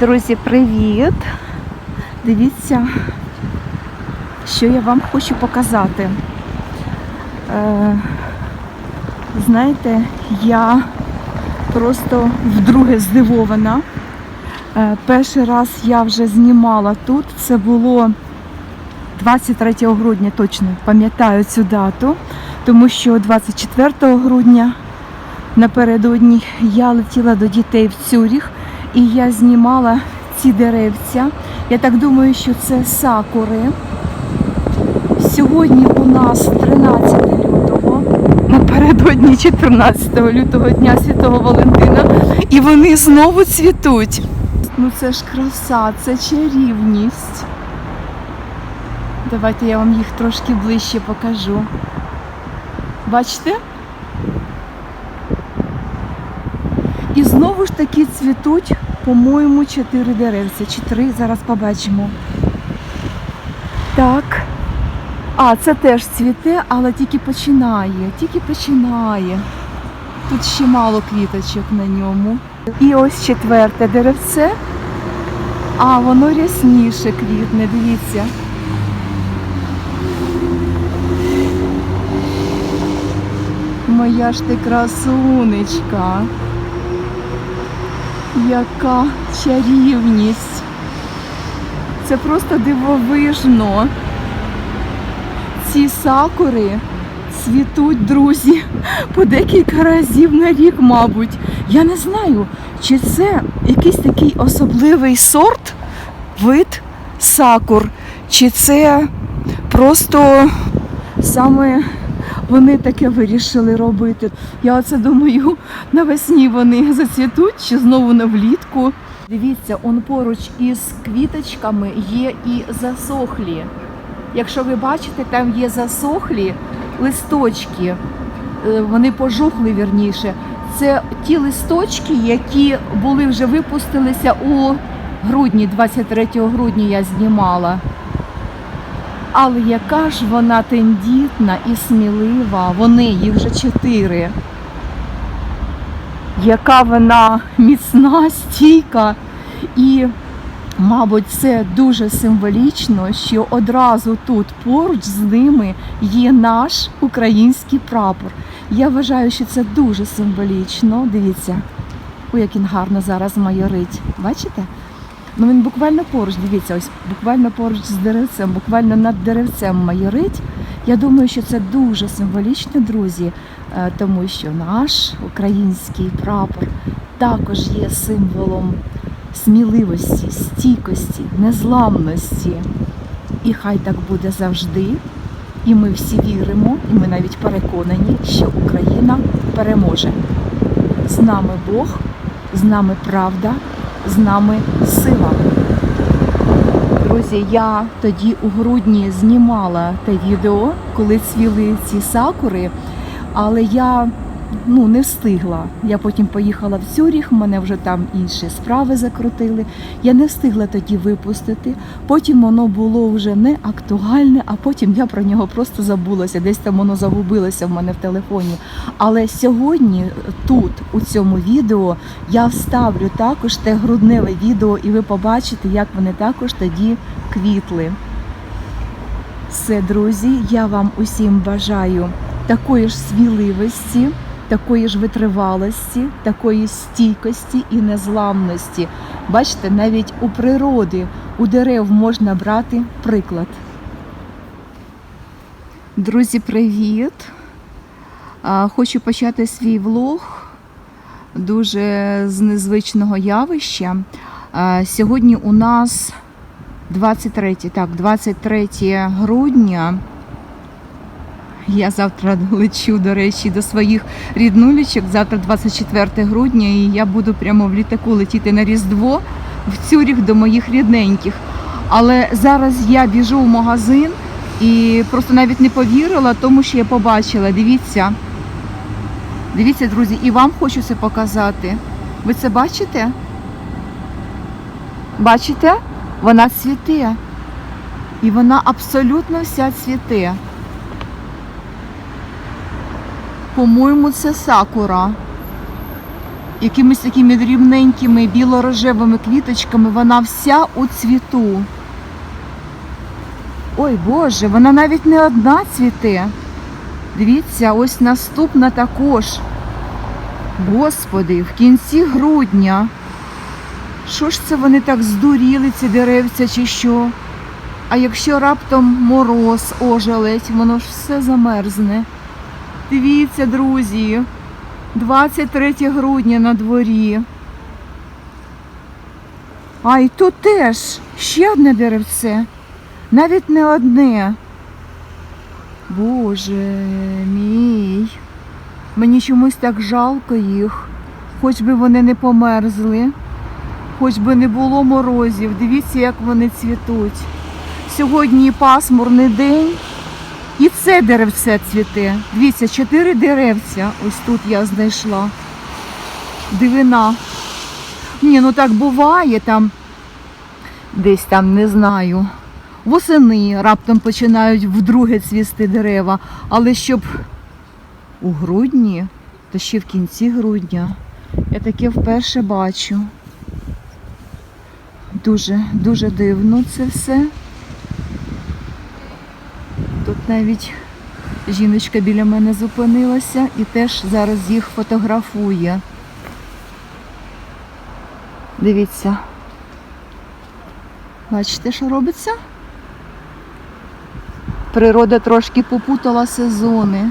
Друзі, привіт! Дивіться, що я вам хочу показати. Е, знаєте, я просто вдруге здивована. Е, перший раз я вже знімала тут. Це було 23 грудня, точно пам'ятаю цю дату, тому що 24 грудня напередодні я летіла до дітей в Цюріх і я знімала ці деревця. Я так думаю, що це сакури. Сьогодні у нас 13 лютого, напередодні 14 лютого Дня Святого Валентина, і вони знову цвітуть. Ну це ж краса, це чарівність. Давайте я вам їх трошки ближче покажу. Бачите? І знову ж таки цвітуть, по-моєму, чотири деревця. Чи три, зараз побачимо. Так. А, це теж цвіте, але тільки починає, тільки починає. Тут ще мало квіточок на ньому. І ось четверте деревце. А, воно рясніше квітне, дивіться. Моя ж ти красунечка. Яка чарівність. Це просто дивовижно. Ці сакури цвітуть, друзі, по декілька разів на рік, мабуть. Я не знаю, чи це якийсь такий особливий сорт, вид сакур, чи це просто саме вони таке вирішили робити. Я оце думаю, навесні вони зацвітуть чи знову на влітку. Дивіться, он поруч із квіточками є і засохлі. Якщо ви бачите, там є засохлі листочки, Е, вони пожухли вірніше. Це ті листочки, які були вже випустилися у грудні, 23 грудня я знімала. Але яка ж вона тендітна і смілива, вони їх вже чотири. Яка вона міцна, стійка. І, мабуть, це дуже символічно, що одразу тут поруч з ними є наш український прапор. Я вважаю, що це дуже символічно. Дивіться, ой, як він гарно зараз майорить. Бачите? Ну він буквально поруч, дивіться, ось буквально поруч з деревцем, буквально над деревцем майорить. Я думаю, що це дуже символічно, друзі, е, тому що наш український прапор також є символом сміливості, стійкості, незламності. І хай так буде завжди. І ми всі віримо, і ми навіть переконані, що Україна переможе. З нами Бог, з нами правда, з нами сила. Друзі, я тоді у грудні знімала те відео, коли цвіли ці сакури, але я ну, не встигла. Я потім поїхала в Цюріх, мене вже там інші справи закрутили. Я не встигла тоді випустити. Потім воно було вже не актуальне, а потім я про нього просто забулася. Десь там воно загубилося в мене в телефоні. Але сьогодні тут, у цьому відео, я вставлю також те грудневе відео, і ви побачите, як вони також тоді квітли. Все, друзі, я вам усім бажаю такої ж сміливості, такої ж витривалості, такої стійкості і незламності. Бачите, навіть у природи, у дерев можна брати приклад. Друзі, привіт! Хочу почати свій влог дуже з незвичного явища. Сьогодні у нас 23, так, 23 грудня. Я завтра лечу, до речі, до своїх ріднулічок. Завтра 24 грудня, і я буду прямо в літаку летіти на Різдво в Цюріх до моїх рідненьких. Але зараз я біжу в магазин і просто навіть не повірила тому, що я побачила. Дивіться. Дивіться, друзі, і вам хочу це показати. Ви це бачите? Бачите? Вона цвіте. І вона абсолютно вся цвіте. По-моєму, це сакура. якимись такими дрібненькими біло-рожевими квіточками. Вона вся у цвіту. Ой Боже, вона навіть не одна цвіте. Дивіться, ось наступна також. Господи, в кінці грудня. Що ж це вони так здуріли, ці деревця, чи що? А якщо раптом мороз ожеледь, воно ж все замерзне. Дивіться, друзі, 23 грудня на дворі. А і тут теж ще одне деревце. Навіть не одне. Боже мій. Мені чомусь так жалко їх. Хоч би вони не померзли, хоч би не було морозів. Дивіться, як вони цвітуть. Сьогодні пасмурний день. І це деревце цвіте. Дивіться, чотири деревця. Ось тут я знайшла. Дивина. Ні, ну так буває там. Десь там, не знаю. Восени раптом починають вдруге цвісти дерева. Але щоб у грудні, то ще в кінці грудня. Я таке вперше бачу. Дуже, дуже дивно це все. Тут навіть жіночка біля мене зупинилася і теж зараз їх фотографує. Дивіться. Бачите, що робиться? Природа трошки попутала сезони.